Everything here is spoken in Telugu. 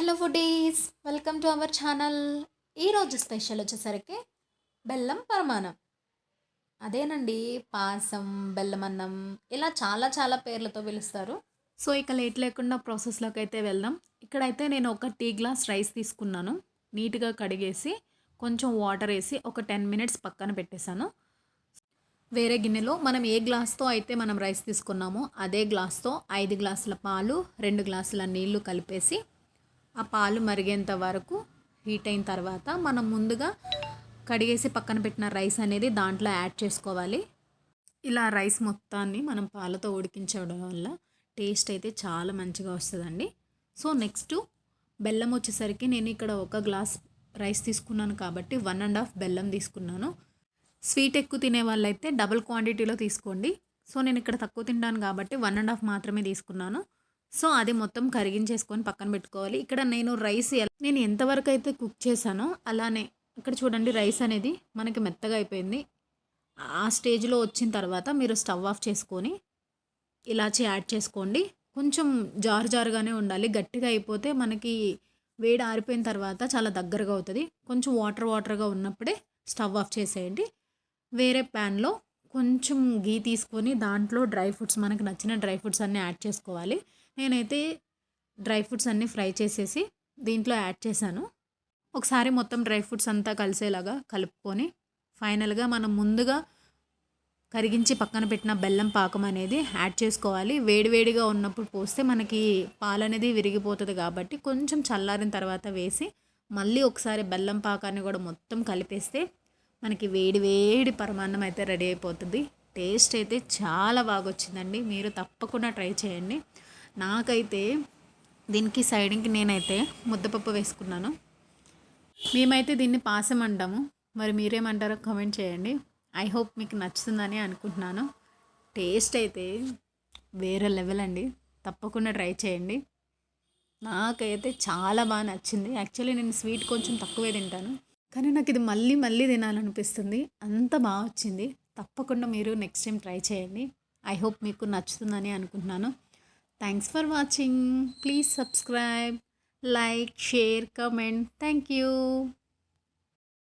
Hello foodies welcome to our channel. ఈరోజు స్పెషల్ వచ్చేసరికి బెల్లం పరమాణం. అదేనండి పాసం బెల్లం అన్నం ఇలా చాలా చాలా పేర్లతో పిలుస్తారు. సో ఇక లేట్ లేకుండా ప్రాసెస్లోకి అయితే వెళ్దాం. ఇక్కడైతే నేను ఒక టీ గ్లాస్ రైస్ తీసుకున్నాను. నీట్గా కడిగేసి కొంచెం వాటర్ వేసి ఒక టెన్ మినిట్స్ పక్కన పెట్టేశాను. వేరే గిన్నెలో మనం ఏ గ్లాస్తో అయితే మనం రైస్ తీసుకున్నామో అదే గ్లాస్తో ఐదు గ్లాసుల పాలు రెండు గ్లాసుల నీళ్ళు కలిపేసి ఆ పాలు మరిగేంత వరకు హీట్ అయిన తర్వాత మనం ముందుగా కడిగేసి పక్కన పెట్టిన రైస్ అనేది దాంట్లో యాడ్ చేసుకోవాలి. ఇలా రైస్ మొత్తాన్ని మనం పాలతో ఉడికించడం వల్ల టేస్ట్ అయితే చాలా మంచిగా వస్తుందండి. సో నెక్స్ట్ బెల్లం వచ్చేసరికి నేను ఇక్కడ ఒక గ్లాస్ రైస్ తీసుకున్నాను కాబట్టి వన్ అండ్ హాఫ్ బెల్లం తీసుకున్నాను. స్వీట్ ఎక్కువ తినే వాళ్ళైతే డబుల్ క్వాంటిటీలో తీసుకోండి. సో నేను ఇక్కడ తక్కువ తింటాను కాబట్టి వన్ అండ్ హాఫ్ మాత్రమే తీసుకున్నాను. సో అది మొత్తం కరిగించేసుకొని పక్కన పెట్టుకోవాలి. ఇక్కడ నేను రైస్ నేను ఎంతవరకు అయితే కుక్ చేశానో అలానే ఇక్కడ చూడండి రైస్ అనేది మనకి మెత్తగా అయిపోయింది. ఆ స్టేజ్లో వచ్చిన తర్వాత మీరు స్టవ్ ఆఫ్ చేసుకొని ఇలాచి యాడ్ చేసుకోండి. కొంచెం జారు జారుగానే ఉండాలి. గట్టిగా అయిపోతే మనకి వేడి ఆరిపోయిన తర్వాత చాలా దగ్గరగా అవుతుంది. కొంచెం వాటర్ వాటర్గా ఉన్నప్పుడే స్టవ్ ఆఫ్ చేసేయండి. వేరే ప్యాన్లో కొంచెం గీ తీసుకొని దాంట్లో డ్రై ఫ్రూట్స్ మనకు నచ్చిన డ్రై ఫ్రూట్స్ అన్నీ యాడ్ చేసుకోవాలి. నేనైతే డ్రై ఫ్రూట్స్ అన్నీ ఫ్రై చేసేసి దీంట్లో యాడ్ చేశాను. ఒకసారి మొత్తం డ్రై ఫ్రూట్స్ అంతా కలిసేలాగా కలుపుకొని ఫైనల్గా మనం ముందుగా కరిగించి పక్కన పెట్టిన బెల్లం పాకం అనేది యాడ్ చేసుకోవాలి. వేడివేడిగా ఉన్నప్పుడు పోస్తే మనకి పాలు అనేది విరిగిపోతుంది కాబట్టి కొంచెం చల్లారిన తర్వాత వేసి మళ్ళీ ఒకసారి బెల్లం పాకాన్ని కూడా మొత్తం కలిపేస్తే మనకి వేడి వేడి పరమాన్నం అయితే రెడీ అయిపోతుంది. టేస్ట్ అయితే చాలా బాగా వచ్చిందండి మీరు తప్పకుండా ట్రై చేయండి. నాకైతే దీనికి సైడింగ్కి నేనైతే ముద్దపప్పు వేసుకున్నాను. మేమైతే దీన్ని పాసం అంటాము. మరి మీరేమంటారో కామెంట్ చేయండి. ఐ హోప్ మీకు నచ్చుతుందని అనుకుంటున్నాను. టేస్ట్ అయితే వేరే లెవెల్ అండి. తప్పకుండా ట్రై చేయండి. నాకైతే చాలా బాగా నచ్చింది. యాక్చువల్లీ నేను స్వీట్ కొంచెం తక్కువే తింటాను. కానీ నాకు ఇది మళ్ళీ మళ్ళీ తినాలనిపిస్తుంది. అంత బాగా వచ్చింది. తప్పకుండా మీరు నెక్స్ట్ టైం ట్రై చేయండి. ఐ హోప్ మీకు నచ్చుతుందని అనుకుంటున్నాను. Thanks for watching please subscribe like share comment thank you